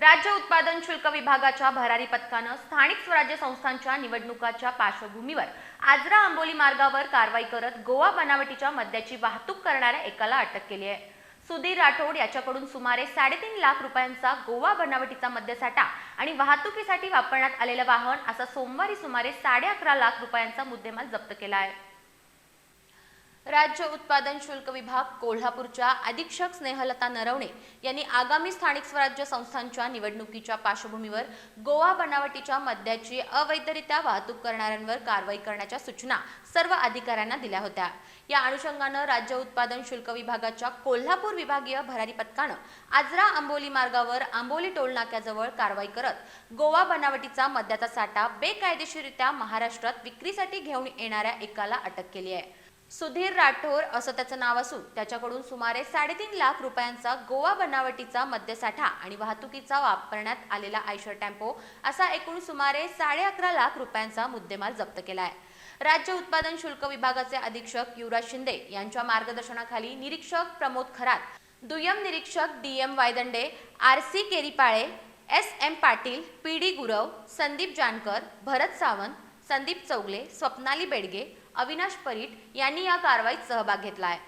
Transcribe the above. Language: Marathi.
राज्य उत्पादन शुल्क विभागाच्या भरारी पथकानं स्थानिक स्वराज्य संस्थांच्या निवडणुकाच्या पार्श्वभूमीवर आजरा आंबोली मार्गावर कारवाई करत गोवा बनावटीच्या मद्याची वाहतूक करणाऱ्या एकाला अटक केली आहे. सुधीर राठोड याच्याकडून सुमारे साडेतीन लाख रुपयांचा गोवा बनावटीचा मद्यसाठा आणि वाहतुकीसाठी वापरण्यात आलेलं वाहन असा सोमवारी सुमारे साडे अकरा लाख रुपयांचा मुद्देमाल जप्त केला आहे. राज्य उत्पादन शुल्क विभाग कोल्हापूरच्या अधीक्षक स्नेहलता नरवणे यांनी आगामी स्थानिक स्वराज्य संस्थांच्या निवडणुकीच्या पार्श्वभूमीवर गोवा बनावटीच्या मद्याची अवैधरित्या वाहतूक करणाऱ्यांवर कारवाई करण्याच्या सूचना सर्व अधिकाऱ्यांना दिल्या होत्या. या अनुषंगानं राज्य उत्पादन शुल्क विभागाच्या कोल्हापूर विभागीय भरारी पथकानं आजरा आंबोली मार्गावर आंबोली टोलनाक्याजवळ कारवाई करत गोवा बनावटीचा मद्याचा साठा बेकायदेशीररित्या महाराष्ट्रात विक्रीसाठी घेऊन येणाऱ्या एकाला अटक केली आहे. सुधीर राठोर असं त्याचं नाव असून त्याच्याकडून सुमारे साडेतीन लाख रुपयांचा गोवा बनावटीचा मद्यसाठा आणि वाहतुकीचा वापरण्यात आलेला आयशर टेम्पो असा एकूण सुमारे साडे अकरा लाख रुपयांचा मुद्देमाल जप्त केला आहे राज्य उत्पादन शुल्क विभागाचे अधीक्षक युवराज शिंदे यांच्या मार्गदर्शनाखाली निरीक्षक प्रमोद खरात दुय्यम निरीक्षक D M Vaydande R C Keripale S M Patil P D Gurav Sandeep Jankar Bharat Sawant Sandeep Chougale Swapnali Bedage Avinash Parit यांनी या कारवाईत सहभाग घेतला आहे.